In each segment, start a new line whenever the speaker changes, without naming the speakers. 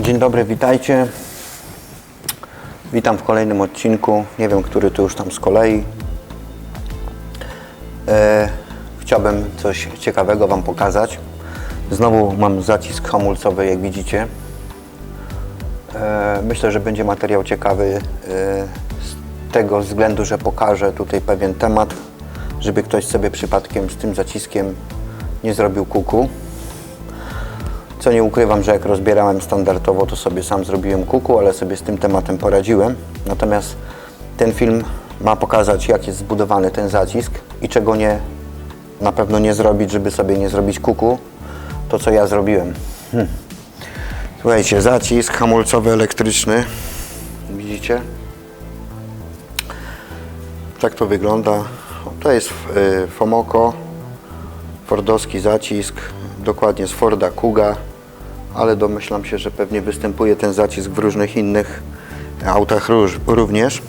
Dzień dobry, witajcie. Witam w kolejnym odcinku. Nie wiem, który to już tam z kolei. E, chciałbym coś ciekawego Wam pokazać. Znowu mam zacisk hamulcowy, jak widzicie. E, myślę, że będzie materiał ciekawy e, z tego względu, że pokażę tutaj pewien temat, żeby ktoś sobie przypadkiem z tym zaciskiem nie zrobił kuku. Co nie ukrywam, że jak rozbierałem standardowo, to sobie sam zrobiłem kuku, ale sobie z tym tematem poradziłem. Natomiast ten film ma pokazać, jak jest zbudowany ten zacisk i czego nie, na pewno nie zrobić, żeby sobie nie zrobić kuku. To, co ja zrobiłem. Hmm. Słuchajcie, zacisk hamulcowy elektryczny. Widzicie? Tak to wygląda. To jest y, Fomoco, fordowski zacisk, dokładnie z Forda Kuga, ale domyślam się, że pewnie występuje ten zacisk w różnych innych autach również.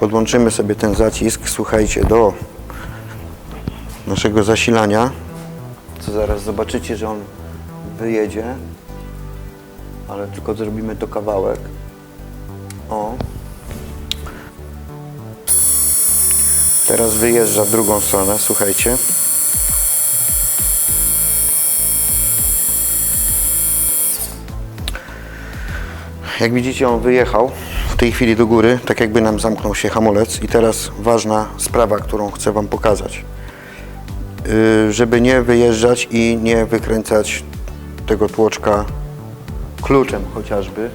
Podłączymy sobie ten zacisk, słuchajcie, do naszego zasilania, co zaraz zobaczycie, że on wyjedzie, ale tylko zrobimy to kawałek. O. Teraz wyjeżdża w drugą stronę, słuchajcie. Jak widzicie, on wyjechał w tej chwili do góry, tak jakby nam zamknął się hamulec. I teraz ważna sprawa, którą chcę Wam pokazać. Yy, żeby nie wyjeżdżać i nie wykręcać tego tłoczka kluczem chociażby.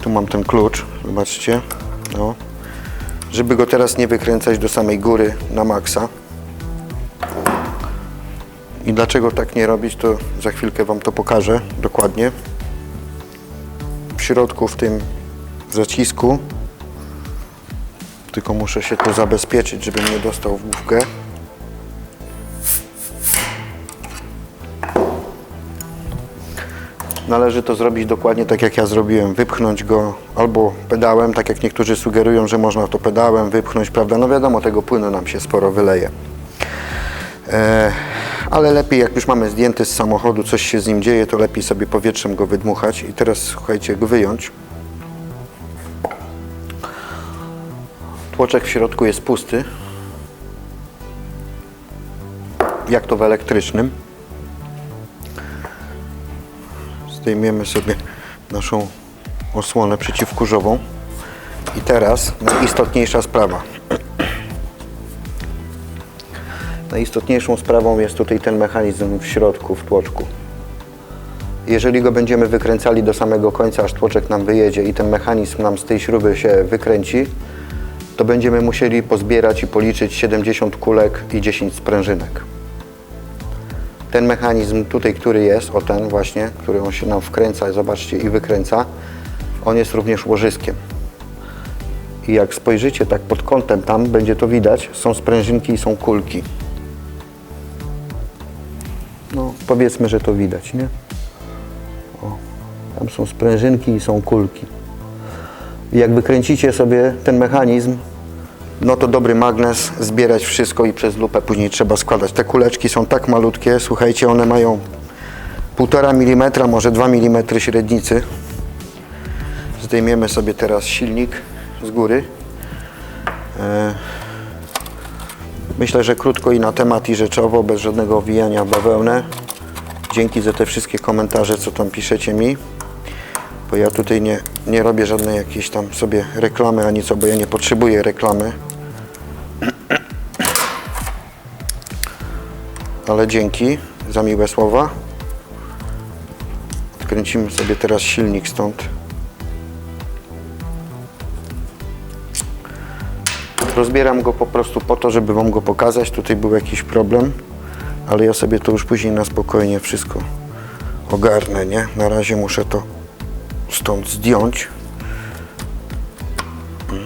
Tu mam ten klucz, zobaczcie. No. Żeby go teraz nie wykręcać do samej góry na maksa. I dlaczego tak nie robić, to za chwilkę Wam to pokażę dokładnie środku w tym zacisku. Tylko muszę się tu zabezpieczyć, żebym nie dostał w główkę. Należy to zrobić dokładnie tak jak ja zrobiłem. Wypchnąć go albo pedałem, tak jak niektórzy sugerują, że można to pedałem wypchnąć, prawda? No wiadomo, tego płynu nam się sporo wyleje. E, ale lepiej jak już mamy zdjęty z samochodu, coś się z nim dzieje, to lepiej sobie powietrzem go wydmuchać. I teraz słuchajcie, go wyjąć. Tłoczek w środku jest pusty. Jak to w elektrycznym. Zdejmiemy sobie naszą osłonę przeciwkurzową. I teraz najistotniejsza sprawa. Najistotniejszą sprawą jest tutaj ten mechanizm w środku, w tłoczku. Jeżeli go będziemy wykręcali do samego końca, aż tłoczek nam wyjedzie i ten mechanizm nam z tej śruby się wykręci, to będziemy musieli pozbierać i policzyć 70 kulek i 10 sprężynek. Ten mechanizm tutaj, który jest, o ten właśnie, który on się nam wkręca, zobaczcie, i wykręca, on jest również łożyskiem. I jak spojrzycie tak pod kątem tam, będzie to widać, są sprężynki i są kulki. Powiedzmy, że to widać, nie? O, tam są sprężynki i są kulki. I jak wykręcicie sobie ten mechanizm, no to dobry magnes, zbierać wszystko i przez lupę później trzeba składać. Te kuleczki są tak malutkie, słuchajcie, one mają 1,5 mm, może 2 mm średnicy. Zdejmiemy sobie teraz silnik z góry. E, Myślę, że krótko i na temat i rzeczowo, bez żadnego owijania bawełnę. Dzięki za te wszystkie komentarze, co tam piszecie mi. Bo ja tutaj nie, nie robię żadnej jakiejś tam sobie reklamy ani co, bo ja nie potrzebuję reklamy. Ale dzięki za miłe słowa. Odkręcimy sobie teraz silnik stąd. Rozbieram go po prostu po to, żeby Wam go pokazać. Tutaj był jakiś problem, ale ja sobie to już później na spokojnie wszystko ogarnę, nie? Na razie muszę to stąd zdjąć. Mm.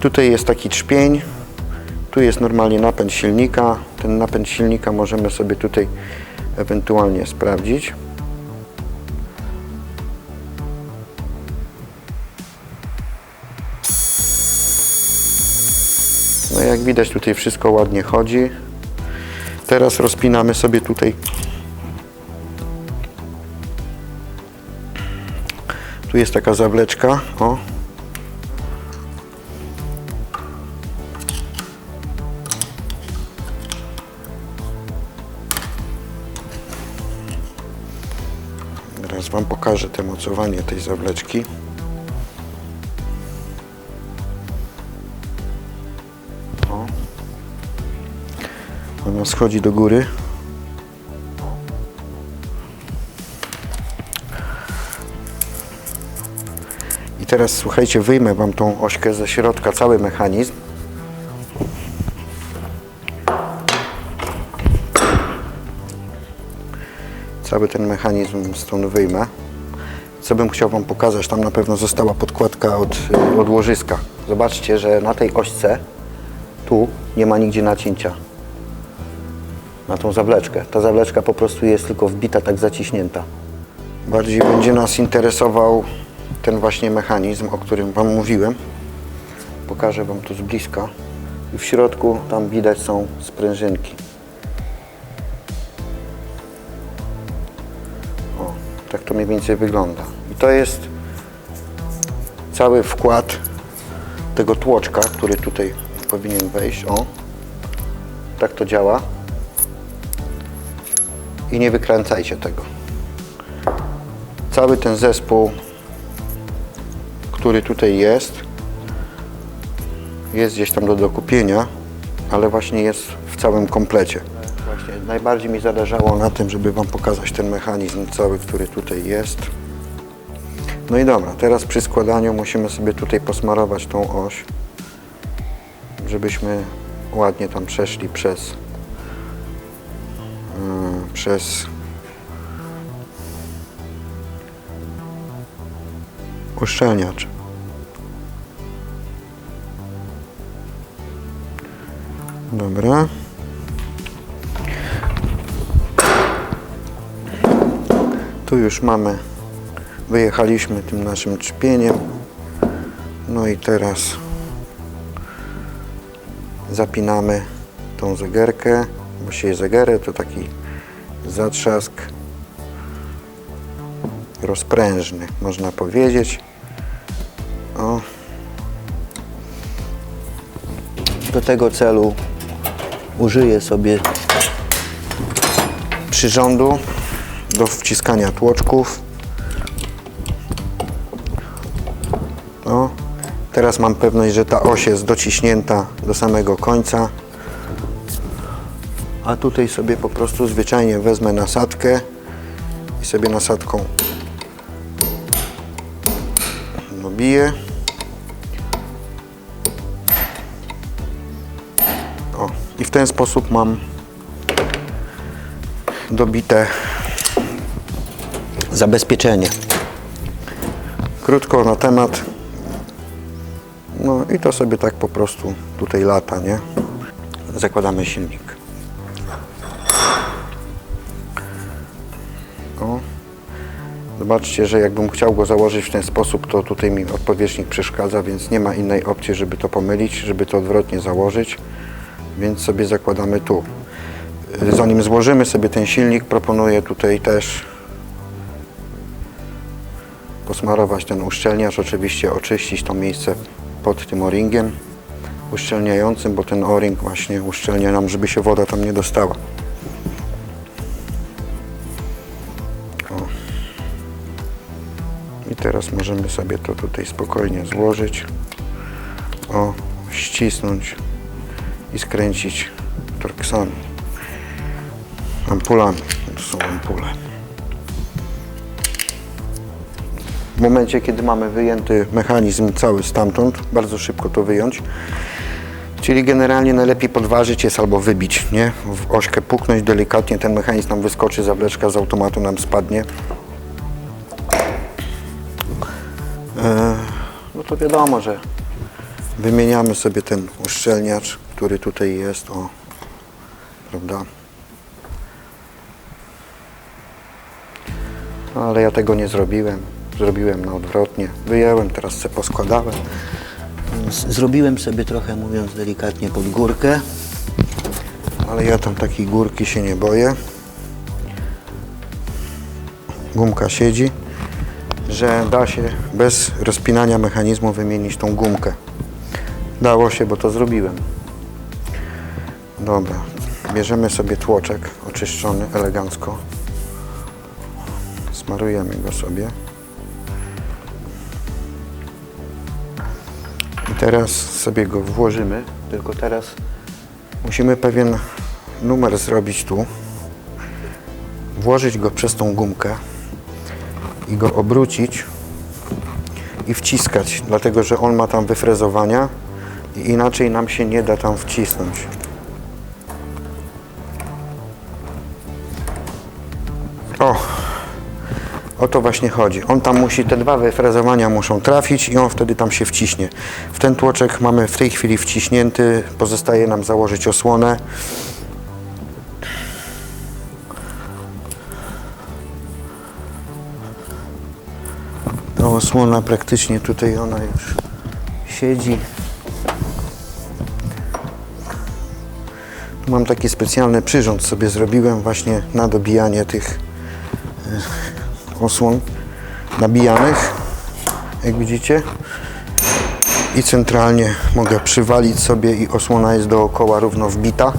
Tutaj jest taki trzpień. Tu jest normalnie napęd silnika. Ten napęd silnika możemy sobie tutaj ewentualnie sprawdzić. No jak widać tutaj wszystko ładnie chodzi. Teraz rozpinamy sobie tutaj Tu jest taka zawleczka, o. Teraz Wam pokażę te mocowanie tej zawleczki. Schodzi do góry. I teraz słuchajcie, wyjmę Wam tą ośkę ze środka, cały mechanizm. Cały ten mechanizm stąd wyjmę. Co bym chciał Wam pokazać, tam na pewno została podkładka od, od łożyska. Zobaczcie, że na tej ośce tu nie ma nigdzie nacięcia na tą zawleczkę. Ta zawleczka po prostu jest tylko wbita, tak zaciśnięta. Bardziej będzie nas interesował ten właśnie mechanizm, o którym Wam mówiłem. Pokażę Wam tu z bliska. I w środku tam widać są sprężynki. O, tak to mniej więcej wygląda. I to jest cały wkład tego tłoczka, który tutaj powinien wejść. O, tak to działa. I nie wykręcajcie tego. Cały ten zespół, który tutaj jest, jest gdzieś tam do dokupienia, ale właśnie jest w całym komplecie. Właśnie najbardziej mi zależało na tym, żeby Wam pokazać ten mechanizm cały, który tutaj jest. No i dobra, teraz przy składaniu musimy sobie tutaj posmarować tą oś, żebyśmy ładnie tam przeszli przez przez uszczelniacz. Dobra. Tu już mamy, wyjechaliśmy tym naszym czpieniem. No i teraz zapinamy tą zegarkę. Właściwie zegarę to taki zatrzask rozprężny, można powiedzieć. O. Do tego celu użyję sobie przyrządu do wciskania tłoczków. O. Teraz mam pewność, że ta oś jest dociśnięta do samego końca. A tutaj sobie po prostu zwyczajnie wezmę nasadkę i sobie nasadką dobiję. O, i w ten sposób mam dobite zabezpieczenie. Krótko na temat. No i to sobie tak po prostu tutaj lata, nie? Zakładamy silnik. Zobaczcie, że jakbym chciał go założyć w ten sposób, to tutaj mi odpowietrznik przeszkadza, więc nie ma innej opcji, żeby to pomylić, żeby to odwrotnie założyć. Więc sobie zakładamy tu. Zanim złożymy sobie ten silnik, proponuję tutaj też posmarować ten uszczelniacz, oczywiście oczyścić to miejsce pod tym o-ringiem uszczelniającym, bo ten o-ring właśnie uszczelnia nam, żeby się woda tam nie dostała. Teraz możemy sobie to tutaj spokojnie złożyć. O, ścisnąć i skręcić torksami. Ampulami. To są ampule. W momencie, kiedy mamy wyjęty mechanizm cały stamtąd, bardzo szybko to wyjąć. Czyli generalnie najlepiej podważyć jest albo wybić, nie? W ośkę puknąć delikatnie, ten mechanizm nam wyskoczy, zawleczka z automatu nam spadnie. To wiadomo, że wymieniamy sobie ten uszczelniacz, który tutaj jest, o, prawda? No, ale ja tego nie zrobiłem. Zrobiłem na odwrotnie. Wyjęłem, teraz se poskładałem. Zrobiłem sobie trochę, mówiąc delikatnie, pod górkę. Ale ja tam takiej górki się nie boję. Gumka siedzi. Że da się bez rozpinania mechanizmu wymienić tą gumkę. Dało się, bo to zrobiłem. Dobra, bierzemy sobie tłoczek oczyszczony elegancko. Smarujemy go sobie. I teraz sobie go włożymy, tylko teraz musimy pewien numer zrobić tu. Włożyć go przez tą gumkę i go obrócić i wciskać, dlatego że on ma tam wyfrezowania i inaczej nam się nie da tam wcisnąć. O, o to właśnie chodzi. On tam musi, te dwa wyfrezowania muszą trafić i on wtedy tam się wciśnie. W ten tłoczek mamy w tej chwili wciśnięty, pozostaje nam założyć osłonę. Osłona praktycznie tutaj ona już siedzi. Mam taki specjalny przyrząd sobie zrobiłem właśnie na dobijanie tych e, osłon nabijanych, jak widzicie. I centralnie mogę przywalić sobie i osłona jest dookoła równo wbita.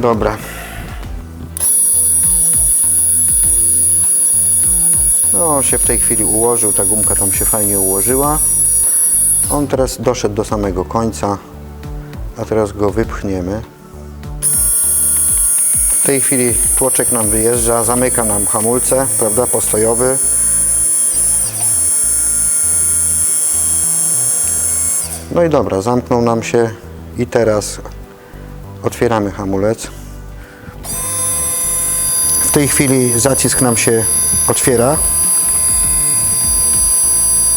Dobra. On się w tej chwili ułożył, ta gumka tam się fajnie ułożyła. On teraz doszedł do samego końca, a teraz go wypchniemy. W tej chwili tłoczek nam wyjeżdża, zamyka nam hamulce, prawda, postojowy. No i dobra, zamknął nam się i teraz otwieramy hamulec. W tej chwili zacisk nam się otwiera,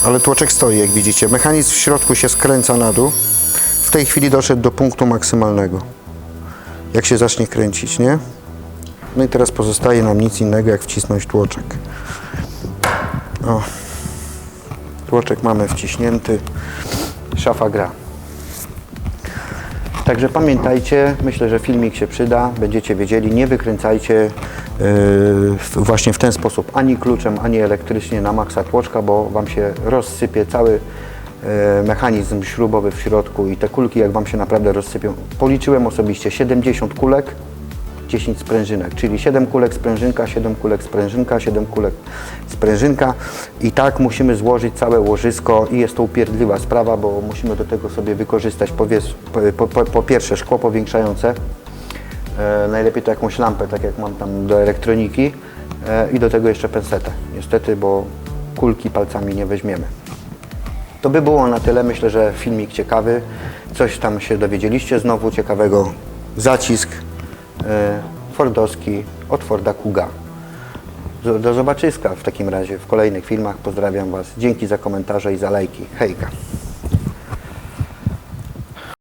ale tłoczek stoi, jak widzicie. Mechanizm w środku się skręca na dół. W tej chwili doszedł do punktu maksymalnego. Jak się zacznie kręcić, nie? No i teraz pozostaje nam nic innego, jak wcisnąć tłoczek. O. Tłoczek mamy wciśnięty. Szafa gra. Także pamiętajcie, myślę, że filmik się przyda, będziecie wiedzieli, nie wykręcajcie w- właśnie w ten sposób ani kluczem, ani elektrycznie na maksa tłoczka, bo Wam się rozsypie cały yy, mechanizm śrubowy w środku i te kulki jak Wam się naprawdę rozsypią. Policzyłem osobiście 70 kulek, 10 sprężynek, czyli 7 kulek sprężynka, 7 kulek sprężynka, 7 kulek sprężynka i tak musimy złożyć całe łożysko i jest to upierdliwa sprawa, bo musimy do tego sobie wykorzystać powies- po, po, po pierwsze szkło powiększające, e, najlepiej to jakąś lampę, tak jak mam tam do elektroniki e, i do tego jeszcze pensetę, niestety, bo kulki palcami nie weźmiemy. To by było na tyle. Myślę, że filmik ciekawy. Coś tam się dowiedzieliście znowu ciekawego. Zacisk Fordowski od Forda Kuga. Do, do zobaczyska w takim razie w kolejnych filmach. Pozdrawiam Was. Dzięki za komentarze i za lajki. Hejka.